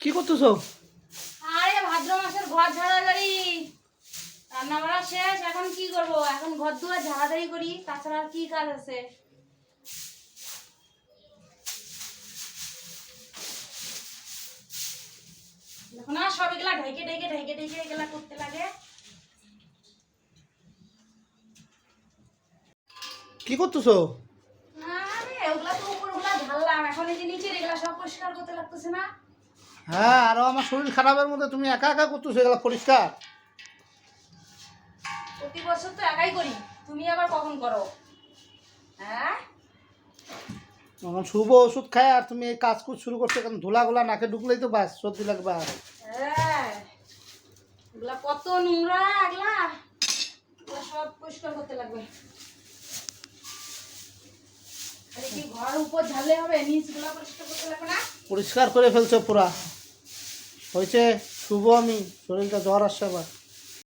কি করতেছো? আরে ভাদ্র মাসের ঘর ঝাড়াঝাড়ি। রান্না বাড়া শেষ এখন কি করব? এখন ঘর দুয়ার ঝাড়াঝাড়ি করি তাছাড়া আর কি কাজ আছে? এখন আর সব এগুলা ঢেকে ঢেকে ঢেকে ঢেকে এগুলা করতে লাগে। কি করতেছো? আরে ওগুলা তো উপর ওগুলা ঢাললাম এখন এই যে নিচের এগুলা সব পরিষ্কার করতে লাগতেছে না। হ্যাঁ আরও আমার শরীর খারাপের মধ্যে তুমি একা একা করতেছো এগুলো পরিষ্কার? প্রতি বছর তো একাই করি। তুমি আবার কখন করো? হ্যাঁ? এখন শুভ ওষুধ খায় আর তুমি এই কাজ শুরু করছ কেন? ধুলাগুলা নাকে ঢুকলেই তো বাস সর্দি লাগবে আর। হ্যাঁ। এগুলা কত নোংরা এগুলা সব পরিষ্কার করতে লাগবে। ঘর উপর ঝালে হবে? নিচগুলা পরিষ্কার করতে লাগবে না? পরিষ্কার করে ফেলছো পুরা। হয়েছে। শুভ আমি শরীরটা জ্বর আসছে আবার